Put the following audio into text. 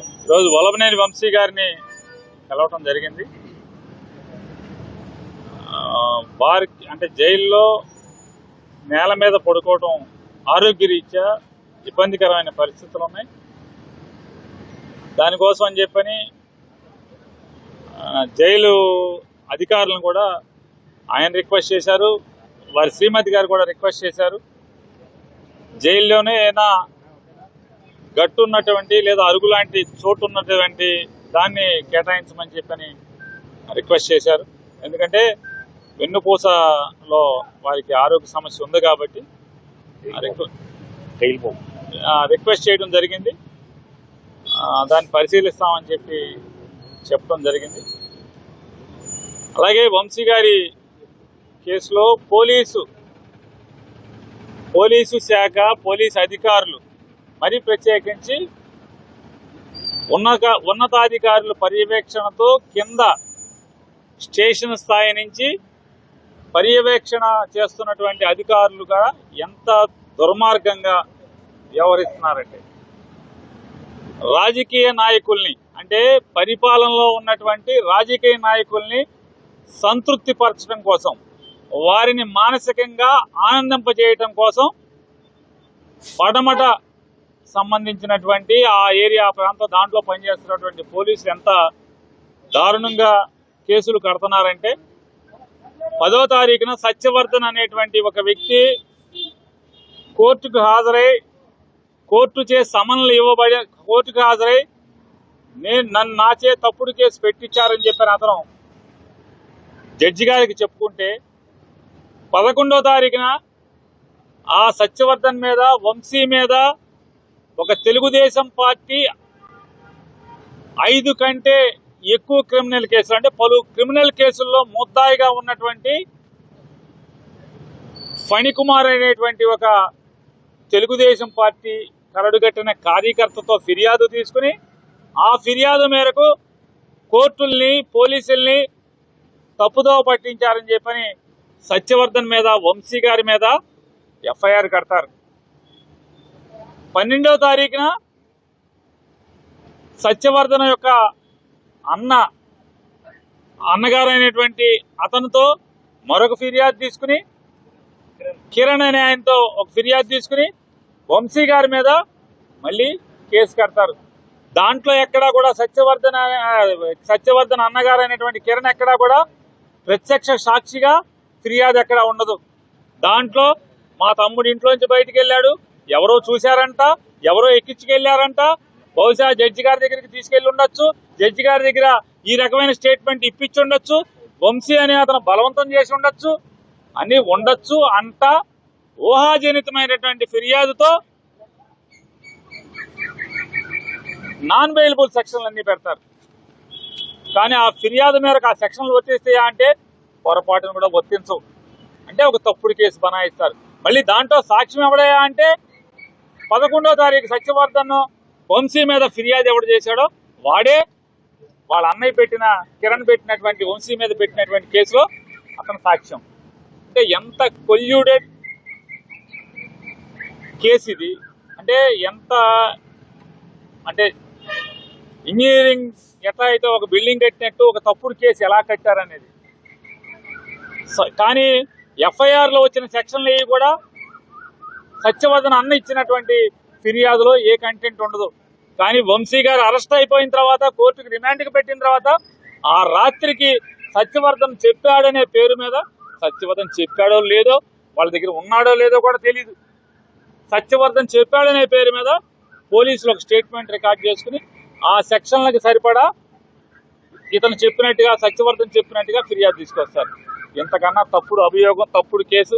ఈరోజు వలభనేని వంశీ గారిని కలవటం జరిగింది. ఆ, వారికి అంటే జైల్లో నేల మీద పడుకోవటం ఆరోగ్యరీత్యా ఇబ్బందికరమైన పరిస్థితులు ఉన్నాయి. దానికోసం అని చెప్పని జైలు అధికారులను కూడా ఆయన రిక్వెస్ట్ చేశారు. వారి శ్రీమతి గారు కూడా రిక్వెస్ట్ చేశారు. జైల్లోనే ఏదైనా గట్టు ఉన్నటువంటి లేదా అరుగు లాంటి చోటు ఉన్నటువంటి దాన్ని కేటాయించమని చెప్పని రిక్వెస్ట్ చేశారు. ఎందుకంటే వెన్నుపూసలో వారికి ఆరోగ్య సమస్య ఉంది కాబట్టి రిక్వెస్ట్ చేయడం జరిగింది. దాన్ని పరిశీలిస్తామని చెప్పి చెప్పడం జరిగింది. అలాగే వంశీ గారి కేసులో పోలీసు పోలీసు శాఖ పోలీసు అధికారులు మరి ప్రత్యేకించి ఉన్నత ఉన్నతాధికారుల పర్యవేక్షణతో కింద స్టేషన్ స్థాయి నుంచి పర్యవేక్షణ చేస్తున్నటువంటి అధికారులు కూడా ఎంత దుర్మార్గంగా వ్యవహరిస్తున్నారంటే రాజకీయ నాయకుల్ని అంటే పరిపాలనలో ఉన్నటువంటి రాజకీయ నాయకుల్ని సంతృప్తి పరచడం కోసం వారిని మానసికంగా ఆనందింపజేయటం కోసం పడమట సంబంధించినటువంటి ఆ ఏరియా ప్రాంతం దాంట్లో పనిచేస్తున్నటువంటి పోలీసులు ఎంత దారుణంగా కేసులు కడుతున్నారంటే పదో తారీఖున సత్యవర్ధన్ అనేటువంటి ఒక వ్యక్తి కోర్టుకు హాజరై కోర్టు చే సమన్లు ఇవ్వబడి కోర్టుకు హాజరై నేను నన్ను నాచే తప్పుడు కేసు పెట్టించారని చెప్పిన అతను జడ్జి గారికి చెప్పుకుంటే పదకొండో తారీఖున ఆ సత్యవర్ధన్ మీద వంశీ మీద ఒక తెలుగుదేశం పార్టీ ఐదు కంటే ఎక్కువ క్రిమినల్ కేసులు అంటే పలు క్రిమినల్ కేసుల్లో ముద్దాయిగా ఉన్నటువంటి ఫణికుమార్ అనేటువంటి ఒక తెలుగుదేశం పార్టీ కరడుగట్టిన కార్యకర్తతో ఫిర్యాదు తీసుకుని ఆ ఫిర్యాదు మేరకు కోర్టుల్ని పోలీసుల్ని తప్పుదోవ పట్టించారని చెప్పని సత్యవర్ధన్ మీద వంశీ గారి మీద ఎఫ్ఐఆర్ కడతారు. పన్నెండవ తారీఖున సత్యవర్ధన యొక్క అన్న అన్నగారైనటువంటి అతనితో మరొక ఫిర్యాదు తీసుకుని కిరణ్ అనే ఆయనతో ఒక ఫిర్యాదు తీసుకుని వంశీ గారి మీద మళ్ళీ కేసు కడతారు. దాంట్లో ఎక్కడా కూడా సత్యవర్ధన సత్యవర్ధన సత్యవర్ధన్ అన్నగారు అయినటువంటి కిరణ్ ఎక్కడా కూడా ప్రత్యక్ష సాక్షిగా ఫిర్యాదు ఎక్కడా ఉండదు. దాంట్లో మా తమ్ముడు ఇంట్లోంచి బయటికి వెళ్ళాడు. ఎవరో చూశారంట ఎవరో ఎక్కించుకెళ్ళారంట బహుశా జడ్జి గారి దగ్గరికి తీసుకెళ్ళి ఉండొచ్చు జడ్జి గారి దగ్గర ఈ రకమైన స్టేట్మెంట్ ఇప్పించి ఉండొచ్చు వంశీ అనే అతను బలవంతం చేసి ఉండొచ్చు అని ఉండొచ్చు అంట ఊహాజనితమైనటువంటి ఫిర్యాదుతో నాన్ బెయిలబుల్ సెక్షన్లు అన్ని పెడతారు. కానీ ఆ ఫిర్యాదు మేరకు ఆ సెక్షన్లు వర్తిస్తాయా అంటే పొరపాటును కూడా వర్తించవు అంటే ఒక తప్పుడు కేసు బనాయిస్తారు. మళ్ళీ దాంట్లో సాక్ష్యం ఎవడయా అంటే పదకొండో తారీఖు సత్యవర్ధన్ వంశీ మీద ఫిర్యాదు ఎవడు చేశాడో వాడే వాళ్ళ అన్నయ్య పెట్టిన కిరణ్ పెట్టినటువంటి వంశీ మీద పెట్టినటువంటి కేసులో అతను సాక్ష్యం. అంటే ఎంత కొల్యూడెడ్ కేసు ఇది. అంటే ఎంత అంటే ఇంజనీరింగ్ ఎట్లా అయితే ఒక బిల్డింగ్ కట్టినట్టు ఒక తప్పుడు కేసు ఎలా కట్టారనేది. కానీ ఎఫ్ఐఆర్లో వచ్చిన సెక్షన్లు ఏవి కూడా సత్యవర్ధన్ అన్న ఇచ్చినటువంటి ఫిర్యాదులో ఏ కంటెంట్ ఉండదు. కానీ వంశీ గారు అరెస్ట్ అయిపోయిన తర్వాత కోర్టుకి రిమాండ్కి పెట్టిన తర్వాత ఆ రాత్రికి సత్యవర్ధన్ చెప్పాడనే పేరు మీద సత్యవర్ధన్ చెప్పాడో లేదో వాళ్ళ దగ్గర ఉన్నాడో లేదో కూడా తెలియదు సత్యవర్ధన్ చెప్పాడనే పేరు మీద పోలీసులు ఒక స్టేట్మెంట్ రికార్డ్ చేసుకుని ఆ సెక్షన్లకు సరిపడా ఇతను చెప్పినట్టుగా సత్యవర్ధన్ చెప్పినట్టుగా ఫిర్యాదు తీసుకొస్తారు. ఇంతకన్నా తప్పుడు అభియోగం తప్పుడు కేసు